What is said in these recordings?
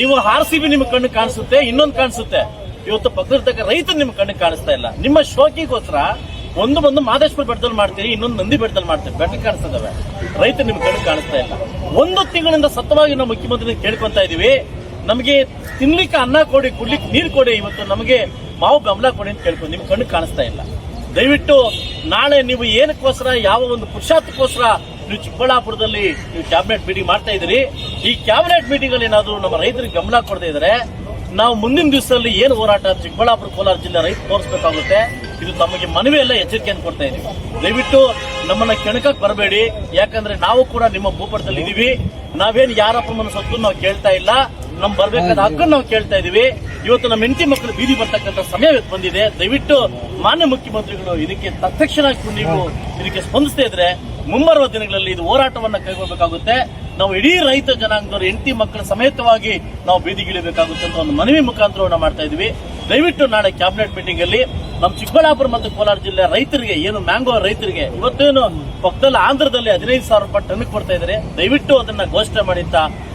ನೀವು R C B ನಿಮ್ಮ ಕಣ್ಣು ಕಾಣಿಸುತ್ತೆ, ಇನ್ನೊಂದು ಕಾಣಿಸುತ್ತೆ. ಇವತ್ತು ಪಕ್ಕದಲ್ಲಿರ್ತಕ್ಕ ರೈತ ನಿಮ್ಮ ಕಣ್ಣು ಕಾಣಿಸ್ತಾ ಇಲ್ಲ. ನಿಮ್ಮ ಶೋಕಿಗೋಸ್ಕರ ಒಂದು ಬಂದು ಮಾದೇಶ್ವರ ಬೆಟ್ಟದಲ್ಲಿ ಮಾಡ್ತೀರಿ, ಇನ್ನೊಂದು ನಂದಿ ಬೆಟ್ಟದಲ್ಲಿ ಮಾಡ್ತೀರಿ. ಬೆಟ್ಟ ಕಾಣಿಸ್ತದವೆ. ರೈತ ನಿಮ್ಮ ಕಣ್ಣು ಕಾಣಿಸ್ತಾ ಇಲ್ಲ. ಒಂದು ತಿಂಗಳಿಂದ ಸತವಾಗಿ ನಾವು ಮುಖ್ಯಮಂತ್ರಿ ಕೇಳ್ಕೊಂತ ಇದೀವಿ. ನಮಗೆ ತಿನ್ಲಿಕ್ಕೆ ಅನ್ನ ಕೊಡಿ, ಕುಡ್ಲಿಕ್ಕೆ ನೀರು ಕೊಡಿ, ಇವತ್ತು ನಮಗೆ ಮಾವು ಬೆಂಬಲ ಕೊಡಿ ಅಂತ ಕೇಳ್ಕೊಂಡು ನಿಮ್ ಕಣ್ಣು ಕಾಣಿಸ್ತಾ ಇಲ್ಲ. ದಯವಿಟ್ಟು ನಾಳೆ ನೀವು ಏನಕ್ಕೋಸ್ಕರ, ಯಾವ ಒಂದು ಪುರುಷಾರ್ಥಕ್ಕೋಸ್ಕರ ನೀವು ಚಿಕ್ಕಬಳ್ಳಾಪುರದಲ್ಲಿ ನೀವು ಕ್ಯಾಬಿನೆಟ್ ಮೀಟಿಂಗ್ ಮಾಡ್ತಾ ಇದ್ದೀರಿ. ಈ ಕ್ಯಾಬಿನೆಟ್ ಮೀಟಿಂಗ್ ಅಲ್ಲಿ ಏನಾದರೂ ನಮ್ಮ ರೈತರಿಗೆ ಗಮನ ಕೊಡದೇ ಇದ್ರೆ ನಾವು ಮುಂದಿನ ದಿವಸದಲ್ಲಿ ಏನು ಹೋರಾಟ ಚಿಕ್ಕಬಳ್ಳಾಪುರ ಕೋಲಾರ ಜಿಲ್ಲೆ ರೈತ ತೋರಿಸಬೇಕಾಗುತ್ತೆ. ಇದು ತಮಗೆ ಮನವಿ ಎಲ್ಲ ಎಚ್ಚರಿಕೆಯನ್ನು ಕೊಡ್ತಾ ಇದೀವಿ ದಯವಿಟ್ಟು ನಮ್ಮನ್ನ ಕೆಣಕಕ್ಕೆ ಬರಬೇಡಿ. ಯಾಕಂದ್ರೆ ನಾವು ಕೂಡ ನಿಮ್ಮ ಭೂಪಟದಲ್ಲಿ ಇದೀವಿ. ನಾವೇನು ಯಾರಪ್ಪ ಸೊತ್ತು ನಾವು ಕೇಳ್ತಾ ಇಲ್ಲ. ನಮ್ ಬರ್ಬೇಕಾದ ಹಕ್ಕನ್ನು ನಾವು ಕೇಳ್ತಾ ಇದೀವಿ. ಇವತ್ತು ನಮ್ಮ ಹೆಂಡತಿ ಮಕ್ಕಳು ಬೀದಿ ಬರ್ತಕ್ಕಂಥ ಸಮಯ ಬಂದಿದೆ. ದಯವಿಟ್ಟು ಮಾನ್ಯ ಮುಖ್ಯಮಂತ್ರಿಗಳು ಇದಕ್ಕೆ ತತ್ಕ್ಷಣ ನೀವು ಇದಕ್ಕೆ ಸ್ಪಂದಿಸ್ತಾ ಇದ್ರೆ ಮುಂಬರುವ ದಿನಗಳಲ್ಲಿ ಇದು ಹೋರಾಟವನ್ನ ಕೈಗೊಳ್ಳಬೇಕಾಗುತ್ತೆ ನಾವು ಇಡೀ ರೈತ ಜನಾಂಗದವರು ಹೆಂಡತಿ ಮಕ್ಕಳ ಸಮೇತವಾಗಿ ನಾವು ಬೀದಿಗಿಳಿಬೇಕಾಗುತ್ತೆ ಅಂತ ಒಂದು ಮನವಿ ಮುಖಾಂತರವನ್ನ ಮಾಡ್ತಾ ಇದೀವಿ. ದಯವಿಟ್ಟು ನಾಳೆ ಕ್ಯಾಬಿನೆಟ್ ಮೀಟಿಂಗ್ ಅಲ್ಲಿ ನಮ್ಮ ಚಿಕ್ಕಬಳ್ಳಾಪುರ ಮತ್ತು ಕೋಲಾರ ಜಿಲ್ಲೆ ರೈತರಿಗೆ ಏನು ಮ್ಯಾಂಗೋ ರೈತರಿಗೆ ಇವತ್ತೇನು ಪಕ್ಕದಲ್ಲಿ ಆಂಧ್ರದಲ್ಲಿ ಹದಿನೈದು ಸಾವಿರ ರೂಪಾಯಿ ಟನ್ ಕೊಡ್ತಾ ಇದ್ದಾರೆ. ದಯವಿಟ್ಟು ಅದನ್ನ ಘೋಷಣೆ ಮಾಡಿ ಅಂತ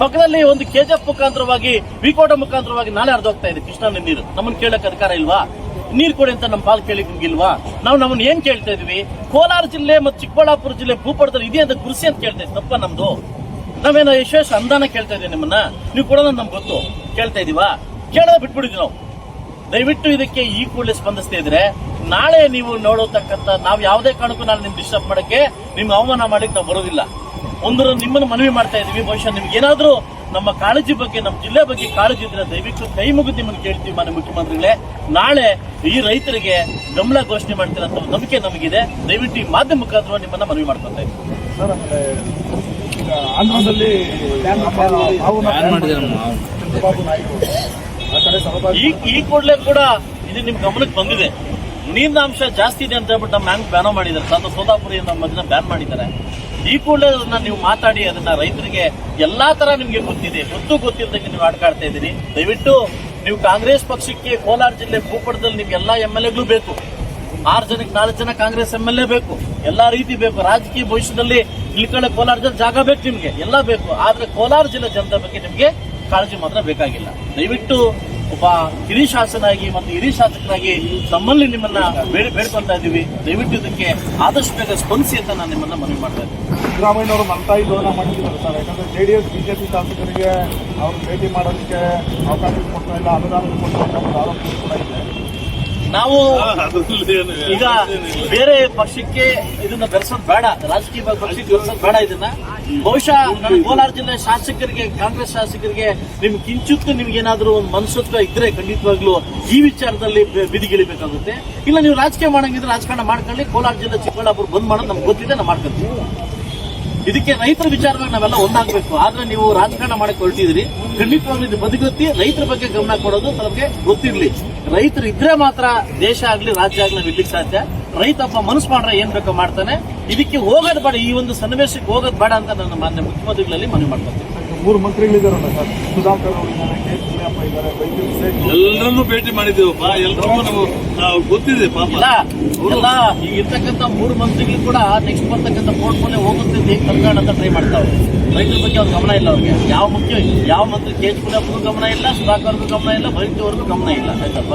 ಪಕ್ಕದಲ್ಲಿ ಒಂದು ಕೆಜೆಫ್ ಮುಖಾಂತರವಾಗಿ, ವಿಕೋಟ ಮುಖಾಂತರವಾಗಿ ನಾಳೆ ಹರಿದು ಹೋಗ್ತಾ ಇದೆ. ಕೃಷ್ಣ ನೀರು. ನಮ್ಮನ್ನ ಕೇಳಕ್ ಅಧಿಕಾರ ಇಲ್ವಾ? ನೀರು ಕೊಡಿ ಅಂತ ನಮ್ಮ ಪಾಲ್ ಕೇಳಿ ನಿಮ್ಗಿಲ್ವಾ ನಾವು ನಮ್ಮನ್ನ ಏನ್ ಕೇಳ್ತಾ ಇದೀವಿ ಕೋಲಾರ ಜಿಲ್ಲೆ ಮತ್ತು ಚಿಕ್ಕಬಳ್ಳಾಪುರ ಜಿಲ್ಲೆ ಭೂಪಟದಲ್ಲಿ ಇದೆ ಅಂತ ಕೃಷಿ ಅಂತ ಕೇಳ್ತಾ ಇದ್ದೀವಿ ತಪ್ಪ ನಮ್ದು? ನಾವೇನೋ ಯಶೇಷ ಅಂದಾನ ಕೇಳ್ತಾ ಇದೀವಿ ನಿಮ್ಮನ್ನ? ನೀವು ಕೊಡೋದ ನಮ್ಗೆ ಗೊತ್ತು. ಕೇಳ್ತಾ ಇದೀವಾ? ಕೇಳೋದು ಬಿಟ್ಬಿಡಿದ್ವಿ ನಾವು. ದಯವಿಟ್ಟು ಇದಕ್ಕೆ ಈ ಕೂಡಲೇ ಸ್ಪಂದಿಸ್ತಾ ಇದ್ರೆ, ನಾಳೆ ನೀವು ನೋಡೋತಕ್ಕಂಥ, ನಾವು ಯಾವುದೇ ಕಾರಣಕ್ಕೂ ನಾನು ನಿಮ್ಗೆ ಡಿಸ್ಟರ್ಬ್ ಮಾಡಕ್ಕೆ ನಿಮ್ಗೆ ಅವಮಾನ ಮಾಡಕ್ಕೆ ನಾವು ಬರೋದಿಲ್ಲ. ಒಂದು ನಿಮ್ಮನ್ನು ಮನವಿ ಮಾಡ್ತಾ ಇದ್ದೀವಿ. ಬಹುಶಃ ನಿಮ್ಗೆ ಏನಾದ್ರೂ ನಮ್ಮ ಕಾಳಜಿ ಬಗ್ಗೆ ನಮ್ಮ ಜಿಲ್ಲೆ ಬಗ್ಗೆ ಕಾಳಜಿ ಇದ್ರೆ ದಯವಿಟ್ಟು ಕೈ ಮುಗಿದು ನಿಮ್ಮನ್ನು ಕೇಳ್ತೀವಿ ಮಾನ್ಯ ಮುಖ್ಯಮಂತ್ರಿಗಳೇ. ನಾಳೆ ಈ ರೈತರಿಗೆ ಗಮನ ಘೋಷಣೆ ಮಾಡ್ತೀರ ಅಂತ ಒಂದು ನಂಬಿಕೆ ನಮಗಿದೆ. ದಯವಿಟ್ಟು ಈ ಮಾಧ್ಯಮ ಮುಖಾಂತರ ನಿಮ್ಮನ್ನ ಮನವಿ ಮಾಡ್ಕೊತಾ ಇದ್ದೀವಿ ಆಂಧ್ರದಲ್ಲಿ ಈ ಈ ಕೂಡಲೇ ಕೂಡ ಇದು ನಿಮ್ ಗಮನಕ್ಕೆ ಬಂದಿದೆ. ನೀರಿನ ಅಂಶ ಜಾಸ್ತಿ ಇದೆ ಅಂತ ಹೇಳ್ಬಿಟ್ಟು ನಮ್ಮ ಹ್ಯಾಂಗ್ ಬ್ಯಾನ್ ಮಾಡಿದ್ದಾರೆ. ಸೋದಾಪುರಿ ನಮ್ಮ ಬ್ಯಾನ್ ಮಾಡಿದ್ದಾರೆ. ಈ ಕೂಡಲೇ ಅದನ್ನ ನೀವು ಮಾತಾಡಿ ಅದನ್ನ ರೈತರಿಗೆ ಎಲ್ಲಾ ತರ ನಿಮ್ಗೆ ಗೊತ್ತಿದೆ. ಗೊತ್ತು ಗೊತ್ತಿಲ್ಲದಂಗೆ ನೀವು ಆಡ್ಕಾಡ್ತಾ ಇದ್ದೀರಿ. ದಯವಿಟ್ಟು ನೀವು ಕಾಂಗ್ರೆಸ್ ಪಕ್ಷಕ್ಕೆ ಕೋಲಾರ ಜಿಲ್ಲೆ ಭೂಪಟದಲ್ಲಿ ನಿಮ್ಗೆ ಎಲ್ಲಾ ಎಂ ಎಲ್ ಎಗಳು ಬೇಕು. ಆರು ಜನಕ್ಕೆ ನಾಲ್ಕು ಜನ ಕಾಂಗ್ರೆಸ್ ಎಂ ಎಲ್ ಎ ಬೇಕು. ಎಲ್ಲಾ ರೀತಿ ಬೇಕು. ರಾಜಕೀಯ ಭವಿಷ್ಯದಲ್ಲಿ ಇಳ್ಕೊಳ್ಳೋ ಕೋಲಾರ ಜಿಲ್ಲೆ ಜಾಗ ಬೇಕು ನಿಮ್ಗೆ. ಎಲ್ಲ ಬೇಕು. ಆದ್ರೆ ಕೋಲಾರ ಜಿಲ್ಲೆ ಜನತೆ ಬಗ್ಗೆ ನಿಮ್ಗೆ ಕಾಳಜಿ ಮಾತ್ರ ಬೇಕಾಗಿಲ್ಲ. ದಯವಿಟ್ಟು ಒಬ್ಬ ಹಿರಿಯ ಶಾಸನಾಗಿ ಮತ್ತು ಹಿರಿಯ ಶಾಸಕರಾಗಿ ನಮ್ಮಲ್ಲಿ ನಿಮ್ಮನ್ನ ಬೇಡ ಬೇಡ್ಕೊಳ್ತಾ ಇದ್ದೀವಿ. ದಯವಿಟ್ಟು ಇದಕ್ಕೆ ಆದಷ್ಟು ಬೇಗ ಸ್ಪಂದಿಸಿ ಅಂತ ನಾನು ನಿಮ್ಮನ್ನ ಮನವಿ ಮಾಡ್ತಾ ಇದ್ದೀನಿ. ಸಿದ್ದರಾಮಯ್ಯನವರು ಮಲ್ತಾಯಿ ಧೋರಣ ಮಾಡಿದ್ದಾರೆ ಸರ್. ಯಾಕಂದ್ರೆ ಎಸ್ ಬಿಜೆಪಿ ಶಾಸಕರಿಗೆ ಅವ್ರು ಭೇಟಿ ಮಾಡೋದಕ್ಕೆ ಅವಕಾಶ ಕೊಡ್ತಾ ಇಲ್ಲ ಅನುದಾನ ಕೊಡ್ತಾ ಇದೆ. ನಾವು ಈಗ ಬೇರೆ ಪಕ್ಷಕ್ಕೆ ಇದನ್ನ ಬೆರೆಸೋದು ಬೇಡ. ರಾಜಕೀಯ ಪಕ್ಷಕ್ಕೆ ಬೆರೆಸೋದು ಬೇಡ ಇದನ್ನ. ಬಹುಶಃ ನಮ್ಮ ಕೋಲಾರ ಜಿಲ್ಲೆ ಶಾಸಕರಿಗೆ, ಕಾಂಗ್ರೆಸ್ ಶಾಸಕರಿಗೆ ನಿಮ್ ಕಿಂಚಿತ್ತು ನಿಮ್ಗೆ ಏನಾದ್ರೂ ಒಂದು ಮನಸ್ಸತ್ವ ಇದ್ರೆ ಖಂಡಿತವಾಗ್ಲೂ ಈ ವಿಚಾರದಲ್ಲಿ ಬಿದಿಗಿಳಿಬೇಕಾಗುತ್ತೆ. ಇಲ್ಲ, ನೀವು ರಾಜಕೀಯ ಮಾಡಂಗಿದ್ರೆ ರಾಜಕಾರಣ ಮಾಡ್ಕೊಳ್ಳಿ. ಕೋಲಾರ ಜಿಲ್ಲೆ ಚಿಕ್ಕಬಳ್ಳಾಪುರ ಬಂದ್ ಮಾಡೋದು ನಮ್ಗೆ ಗೊತ್ತಿದೆ, ನಾವು ಮಾಡ್ಕೊಳ್ತೀವಿ ಇದಕ್ಕೆ ರೈತರ ವಿಚಾರವಾಗಿ ನಾವೆಲ್ಲ ಒಂದಾಗಬೇಕು. ಆದ್ರೆ ನೀವು ರಾಜಕಾರಣ ಮಾಡಕ್ ಹೊರಟಿದ್ರಿ ಖಂಡಿತವಾಗ್ಲೂ ಇದು ಬದಿಗೊತ್ತಿ, ರೈತರ ಬಗ್ಗೆ ಗಮನ ಕೊಡೋದು ನಮಗೆ ಗೊತ್ತಿರ್ಲಿ. ರೈತರು ಇದ್ರೆ ಮಾತ್ರ ದೇಶ ಆಗ್ಲಿ, ರಾಜ್ಯ ಆಗ್ಲಿ ನಾವು ಸಾಧ್ಯ. ರೈತ ಒಬ್ಬ ಮನಸ್ಸು ಮಾಡ್ರೆ ಏನ್ ಬೇಕೋ ಮಾಡ್ತಾನೆ. ಇದಕ್ಕೆ ಹೋಗೋದು ಬೇಡ, ಈ ಒಂದು ಸನ್ನಿವೇಶಕ್ಕೆ ಹೋಗೋದು ಬೇಡ ಅಂತ ನನ್ನ ಮಾನ್ಯ ಮುಖ್ಯಮಂತ್ರಿಗಳಲ್ಲಿ ಮನವಿ ಮಾಡ್ಕೊತೀನಿ ಮೂರು ಮಂತ್ರಿಗಳಿದ್ದಾರಲ್ಲ ಸರ್? ಸುಧಾಕರ್ ಅವರು ಇದ್ದಾರೆ ಕೆ ಎಲ್ಲರನ್ನೂ ಭೇಟಿ ಮಾಡಿದ್ದೇವಪ್ಪ. ಎಲ್ಲರೂ ನಾವು ನಾವು ಗೊತ್ತಿದೆ ಪಾಪ. ಈಗ ಇರ್ತಕ್ಕಂಥ ಮೂರು ಮಂತ್ರಿಗಳು ಕೂಡ ನೆಕ್ಸ್ಟ್ ಬರ್ತಕ್ಕಂಥ ಪೋರ್ಟ್ಫೋಲಿಯೋ ಹೋಗುತ್ತೆ ಅಂತ ಹೇಗೆ ತಂದ್ಕೊಳ್ಳೋಣ ಅಂತ ಟ್ರೈ ಮಾಡ್ತಾವೆ ರೈತರ ಬಗ್ಗೆ ಅವ್ರ ಗಮನ ಇಲ್ಲ ಅವ್ರಿಗೆ. ಯಾವ ಮುಖ್ಯ ಯಾವ ಮಂತ್ರಿ ಕೆ ಎಚ್ ಕುಲಪ್ಪಗೂ ಗಮನ ಇಲ್ಲ ಸುಧಾಕರ್ಗೂ ಗಮನ ಇಲ್ಲ ಬೈಕ್ಯವರೆಗೂ ಗಮನ ಇಲ್ಲ ಆಯ್ತಪ್ಪ.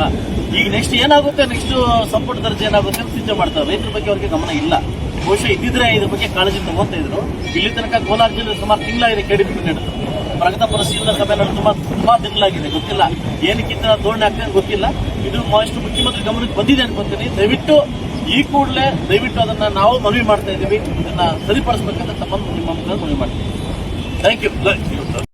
ಈಗ ನೆಕ್ಸ್ಟ್ ಏನಾಗುತ್ತೆ? ನೆಕ್ಸ್ಟ್ ಸಂಪುಟ ದರ್ಜೆ ಏನಾಗುತ್ತೆ ಅಂತ ಚಿಂತೆ ಮಾಡ್ತಾರೆ. ರೈತರ ಬಗ್ಗೆ ಅವ್ರಿಗೆ ಗಮನ ಇಲ್ಲ. ಬಹುಶಃ ಇದ್ದಿದ್ರೆ ಇದ್ರ ಬಗ್ಗೆ ಕಾಳಜಿ ತಗೋತಾ ಇದ್ರು. ಇಲ್ಲಿ ತನಕ ಕೋಲಾರ ಜಿಲ್ಲೆ ಸುಮಾರು ತಿಂಗಳಾಗಿದೆ ಕೆಡಿಪಿ ನಡೆದು ಪ್ರಗತ ಪರಿಶೀಲನಾ ಸಭೆ ನಡೆದು ತುಂಬಾ ತುಂಬಾ ತಿಂಗಳಾಗಿದೆ. ಗೊತ್ತಿಲ್ಲ ಏನಕ್ಕಿಂತ ಧೋರಣೆ ಆಗ್ತದೆ ಗೊತ್ತಿಲ್ಲ. ಇದು ಮಹಾಷ್ಟು ಮುಖ್ಯಮಂತ್ರಿ ಗಮನಕ್ಕೆ ಬಂದಿದೆ ಅನ್ಕೊಂತೀನಿ. ದಯವಿಟ್ಟು ಈ ಕೂಡಲೇ ದಯವಿಟ್ಟು ಅದನ್ನ ನಾವು ಮನವಿ ಮಾಡ್ತಾ ಇದ್ದೀವಿ. ಇದನ್ನ ಸರಿಪಡಿಸಬೇಕಂತ ತಮ್ಮನ್ನು ನಿಮ್ಮ ಮನವಿ ಮಾಡ್ತೀವಿ ಥ್ಯಾಂಕ್ ಯು